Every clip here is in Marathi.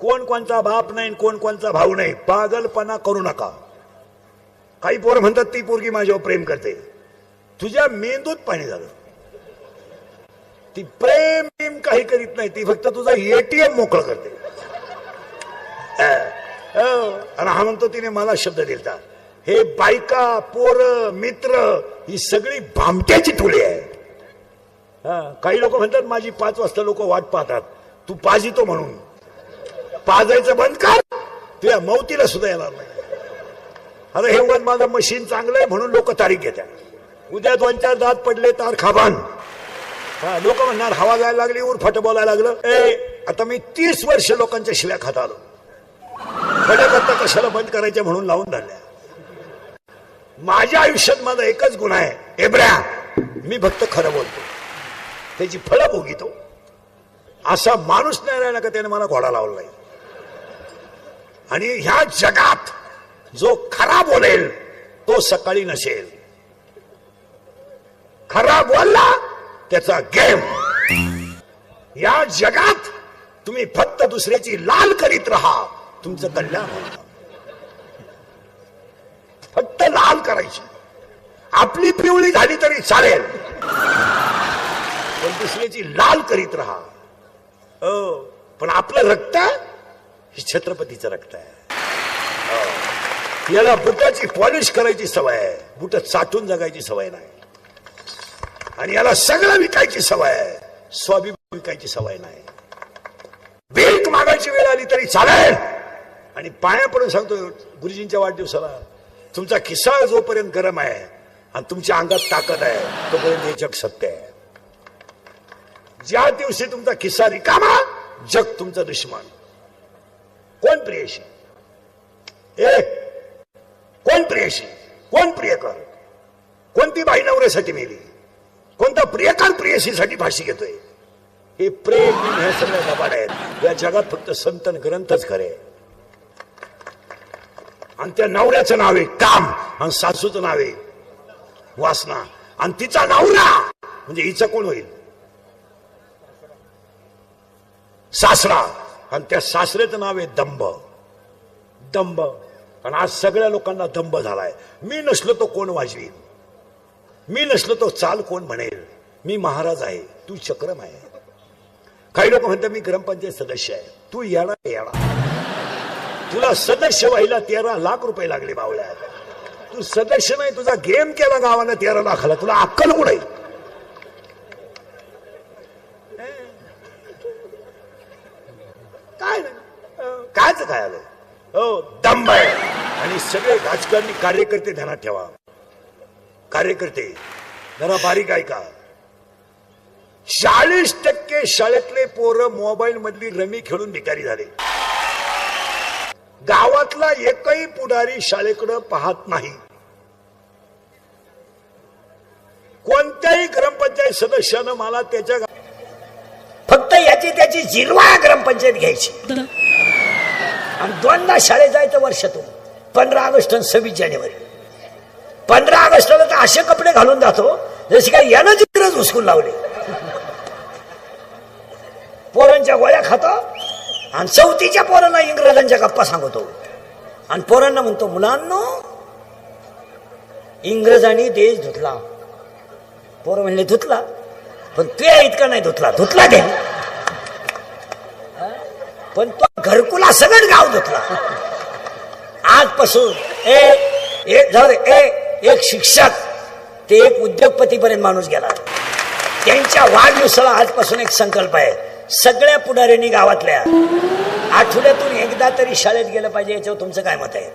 कोण कोणचा बाप नाही कोण कोणचा भाऊ नाही. पागलपणा करू नका. काही पोरं म्हणतात ती पोरगी माझ्यावर प्रेम करते. तुझ्या मेंदूत पाणी झालं. ती प्रेम प्रेम काही करीत नाही ती फक्त तुझा एटीएम मोकळं करते. अं, हो. आणि हा म्हणतो तिने मला शब्द दिलता. हे बायका पोर मित्र ही सगळी भामट्याची टोळी आहे काही लोक म्हणतात माझी पाच वाजता लोक वाट पाहतात. तू पाजितो म्हणून. पाजायचं बंद कर. तुझ्या मौतीला सुद्धा येणार नाही. अरे हे उगाच माझं मशीन चांगलं आहे म्हणून लोक तारीख घेतात. उद्या दोन चार दात पडले तार खाबान. हा लोक म्हणणार हवा जायला लागली उर फट बोलायला लागलं. ए आता मी तीस वर्ष लोकांच्या शिव्या खात आलो. खड्या कशाला बंद करायच्या म्हणून लावून धरल्या. माझ्या आयुष्यात माझा एकच गुण आहे. एब्र्या मी फक्त खरं बोलतो. त्याची फळं भोगितो. असा माणूस नाही राहिला का त्याने मला घोडा लावला नाही? आणि ह्या जगात जो खरा बोलेल तो सकाळी नसेल. खरा बोलला त्याचा गेम. या जगात तुम्ही फक्त दुसऱ्याची लाल करीत राहा तुमचं कल्याण होणार फक्त लाल करायची. आपली पिवळी झाली तरी चालेल. पण दुसऱ्याची लाल करीत राहा. पण आपलं रक्त हे छत्रपतीचं रक्त आहे. हो. याला बुटाची पॉलिश करायची सवय आहे. बुट साठून जगायची सवय नाही. आणि याला सगळं विकायची सवय आहे. स्वाभिमान विकायची सवय नाही. भीक मागायची वेळ आली तरी चालेल. आणि पाया पडून सांगतो गुरुजींच्या वाढदिवसाला तुमचा खिसा जोपर्यंत गरम आहे आणि तुमच्या अंगात ताकद आहे तोपर्यंत हे जग सत्य आहे. ज्या दिवशी तुमचा खिस्सा रिकामा जग तुमचा दुश्मन. कोण प्रियशी ए कोण प्रियशी कोण प्रियकर कोणती बाई नवऱ्यासाठी मेली? कोणता प्रियकर प्रियशीसाठी फाशी घेतोय? हे प्रेम ह्या सगळ्या लबाड आहेत. या जगात फक्त संतन ग्रंथच खरे आणि त्या नवऱ्याचं नाव आहे काम. आणि सासूचं नाव आहे वासना. आणि तिचा नवरा म्हणजे हिचं कोण होईल? सासरा. आणि त्या सासऱ्याचं नाव आहे दंभ. दंभ. आणि आज सगळ्या लोकांना दंभ झालाय. मी नसलो तो कोण वाजवीन? मी नसलो तो चाल कोण म्हणेल? मी महाराज आहे तू चक्रम आहे. काही लोक म्हणतात मी ग्रामपंचायत सदस्य आहे. तू येणार येणार. तुला सदस्य व्हायला तेरा लाख रुपये लागले बावल्या तू सदस्य नाही तुझा गेम केला गावानं तेरा लाखाला. तुला अक्कल कुठे काय नाही. अं, कायच काय आलं हो दंब आहे आणि सगळे राजकारणी कार्यकर्ते ध्यानात ठेवा. कार्यकर्ते जरा बारीक ऐका. चाळीस टक्के शाळेतले पोरं मोबाईल मधली रमी खेळून भिकारी झाले. गावातला एकही पुढारी शाळेकडे पाहत नाही. कोणत्याही ग्रामपंचायत सदस्यानं मला त्याच्या फक्त याची त्याची जिरवा ग्रामपंचायत घ्यायची. आणि दोनदा शाळेत जायचं वर्षातून पंधरा ऑगस्ट आणि सव्वीस जानेवारी. पंधरा ऑगस्टला तर असे कपडे घालून जातो जसे काय यानं इंग्रज हुसकून लावले. पोरांच्या गोळ्या खातो आणि चौथीच्या पोरांना इंग्रजांच्या गप्पा सांगतो. आणि पोरांना म्हणतो मुलांनो इंग्रजांनी देश धुतला. पोरं म्हणले धुतला? पण ते इतका नाही धुतला धुतला दे. पण तो घरकुला सगळं गाव धुतला. आजपासून ए एक झालं ए एक शिक्षक ते एक उद्योगपतीपर्यंत माणूस गेला. त्यांच्या वाढदिवसाला आजपासून एक संकल्प आहे. सगळ्या पुढाऱ्यांनी गावातल्या आठवड्यातून एकदा तरी शाळेत गेलं पाहिजे याच्यावर तुमचं काय मत आहे?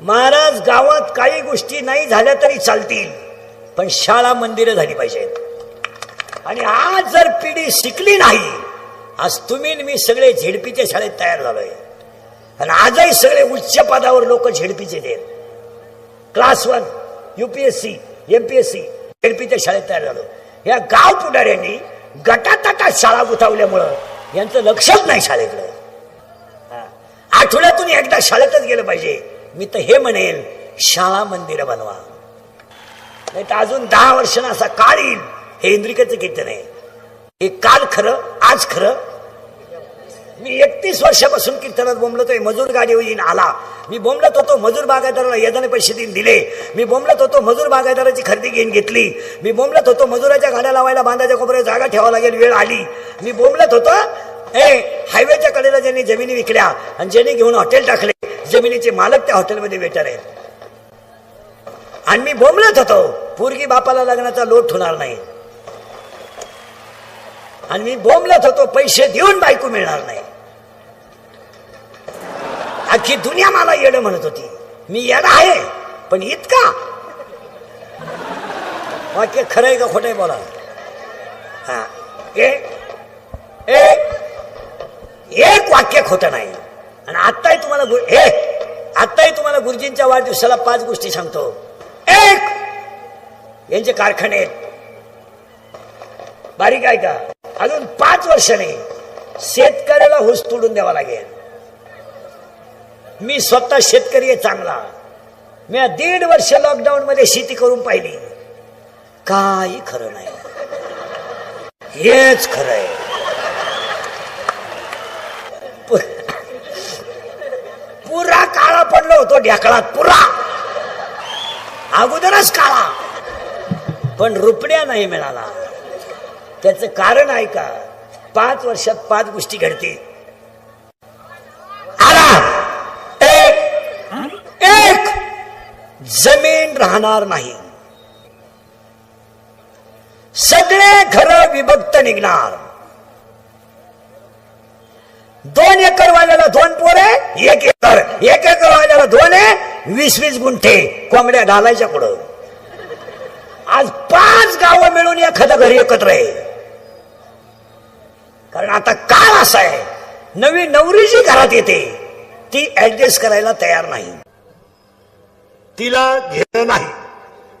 महाराज गावात काही गोष्टी नाही झाल्या तरी चालतील पण शाळा मंदिरं झाली पाहिजेत. आणि आज जर पिढी शिकली नाही आज तुम्ही मी सगळे झेडपीच्या शाळेत तयार झालोय. आणि आजही सगळे उच्च पदावर लोक झेडपीचे देत. क्लास वन युपीएससी एमपीएससी झेडपीच्या शाळेत तयार झालो. या गाव पुढाऱ्यांनी गटातटात शाळा गुतावल्यामुळं यांचं लक्षच नाही शाळेकडं. हा. आठवड्यातून एकदा शाळेतच गेलं पाहिजे. मी तर हे म्हणेल शाळा मंदिरं बनवा. नाही तर अजून दहा वर्षांना असा काळ येईल हे इंद्रिकेचं कीर्तन आहे. हे काल खरं आज खरं मी एकतीस वर्षापासून कीर्तनात बोंबलतोय मजूर गाडी येईन आला. मी बोंबलत होतो मजूर बागायदाराला येदाने पैसे देऊन दिले. मी बोंबलत होतो मजूर बागायदाराची खरेदी घेऊन घेतली. मी बोंबलत होतो मजुराच्या गाड्या लावायला बांधायच्या कोपऱ्यात जागा ठेवावं लागेल वेळ आली. मी बोंबलत होतो ए हायवेच्या कडेला ज्यांनी जमिनी विकल्या आणि ज्यांनी घेऊन हॉटेल टाकले जमिनीचे मालक त्या हॉटेलमध्ये वेटर आहेत. आणि मी बोंबलत होतो पूर्गी बापाला लग्नाचा लोट होणार नाही. आणि मी बोंबलत होतो पैसे देऊन बायको मिळणार नाही. अख्खी दुनिया मला येड म्हणत होती. मी येड आहे पण इतका. वाक्य खरंय का खोटंय बोला. हा. एक वाक्य खोटं नाही. आणि आत्ताही तुम्हाला हे आत्ताही तुम्हाला गुरुजींच्या वाढदिवसाला पाच गोष्टी सांगतो. एक यांचे कारखाने आहेत. बारीक आहे का? अजून पाच वर्षाने शेतकऱ्याला हुस तोडून द्यावा लागेल. मी स्वतः शेतकरी आहे चांगला. मी दीड वर्ष लॉकडाऊन मध्ये शेती करून पाहिली. काही खरं नाही. हेच खरं आहे. पुरा काळा पडलो होतो ढेकळात पुरा. अगोदरच काळा. पण रुपड्या नाही मिळाला. त्याचं कारण आहे का? पाच वर्षात पाच गोष्टी घडतील आला एक एक जमीन राहणार नाही. सगळे घर विभक्त निघणार. दोन एकर वाल्याला दोन पोरे एक एकर. एक एकर वाल्याला दोन आहे वीस वीस गुंठे. कोंबड्या घालायच्या पुढं. आज पाच गावं मिळून एखादं घरी एकत्र आहे. कारण आता काळ असा आहे. नवी नवरी जी घरात येते ती ऍडजस्ट करायला तयार नाही. तिला घेणं नाही.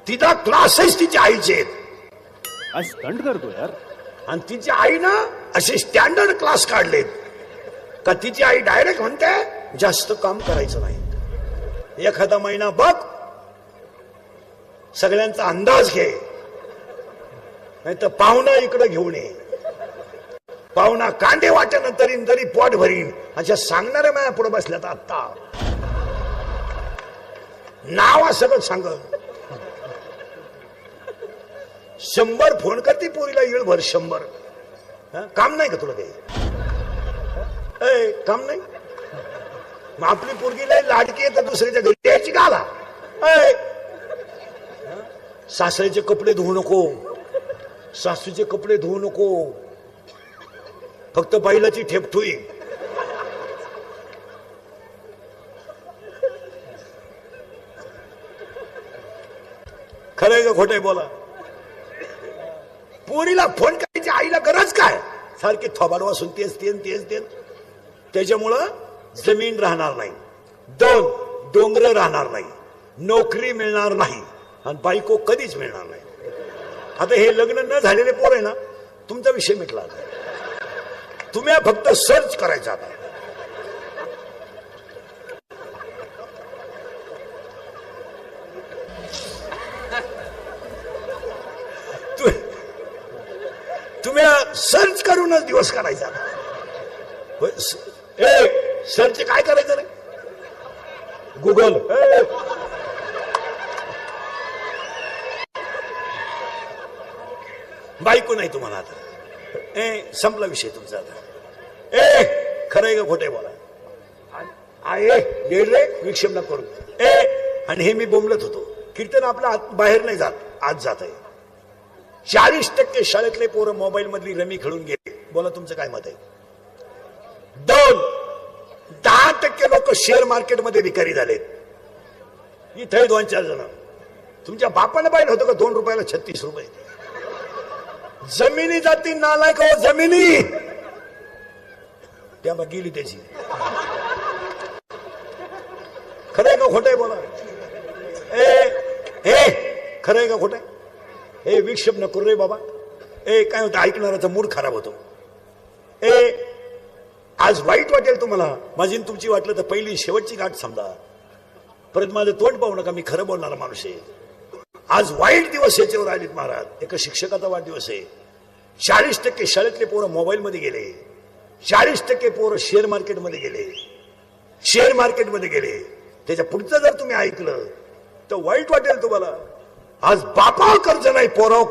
तिला क्लासेस तिच्या आईचे आहेत. काय स्टंट करतो यार. आणि तिच्या आईनं असे स्टँडर्ड क्लास काढलेत. का तिची आई डायरेक्ट म्हणते जास्त काम करायचं नाही. एखादा महिना बघ. सगळ्यांचा अंदाज घे. नाही तर पाहुणा इकडे घेऊन ये. पाहुणा कांदे वाटन तरी तरी पोट भरीन. अशा सांगणाऱ्या माझ्या पुढे बसल्यात आत्ता. नाव सगळं सांग. शंभर फोन करते पोरीला येळभर शंभर. काम नाही का तुला काही? काम नाही? मग आपली पोरगीला लाडकी येतात दुसऱ्याच्या घरी द्यायची का आला? सासऱ्याचे कपडे धुवू नको. सासूचे कपडे धुवू नको. फक्त बैलाची ठेपठुई खरंय का खोटंय बोला. पोरीला फोन करायची आईला गरज काय? सारखी थोबाड वासून तेच तेन तेच तेन. त्याच्यामुळं जमीन राहणार नाही. दोन डोंगर राहणार नाही. नोकरी मिळणार नाही. आणि बायको कधीच मिळणार नाही. आता हे लग्न न झालेले पोर आहे ना तुमचा विषय मिटला तुम्ही फक्त सर्च करायचा आता तु- तुम्ही करूनच दिवस ए सर्च काय करायचं रे? गुगल. बायको नाही तुम्हाला आता. ए संपला विषय तुमचा आता. ए खरंय का खोटे बोला. गेल रे विक्षेप न करू. ए आणि हे मी बोंबलत होतो. कीर्तन आपलं आत- बाहेर नाही जात आज जात आहे चाळीस टक्के शाळेतले पोरं मोबाईल मधली रमी खेळून गेले. बोला तुमचं काय मत आहे? दोन दहा टक्के लोक शेअर मार्केटमध्ये भिकारी झालेत. इथे दोन चार जण. तुमच्या बापानं पाहिलं होतं का दोन रुपयाला छत्तीस रुपये? जमिनी जाती नालायक हो जमिनी! त्या मग गेली त्याची. खरंय का खोटंय बोला? ए हे खरंय का खोटंय हे विक्षेप न करू रे बाबा. ए काय होतं ऐकणाराचा मूड खराब होतो. ए आज वाईट वाटेल तुम्हाला. माझी तुमची वाटलं तर पहिली शेवटची गाठ समजा. परत माझं तोंड पाहू नका मी खरं बोलणारा माणूस आहे. आज वाईट दिवस याच्यावर आलेत महाराज. एका शिक्षकाचा वाढदिवस आहे. चाळीस टक्के शाळेतले पोरं मोबाईलमध्ये गेले. चाळीस टक्के पोरं शेअर मार्केटमध्ये गेले. शेअर मार्केटमध्ये गेले. त्याच्या पुढचं जर तुम्ही ऐकलं तर वाईट वाटेल तुम्हाला. आज बापा कर्ज नाही पोराव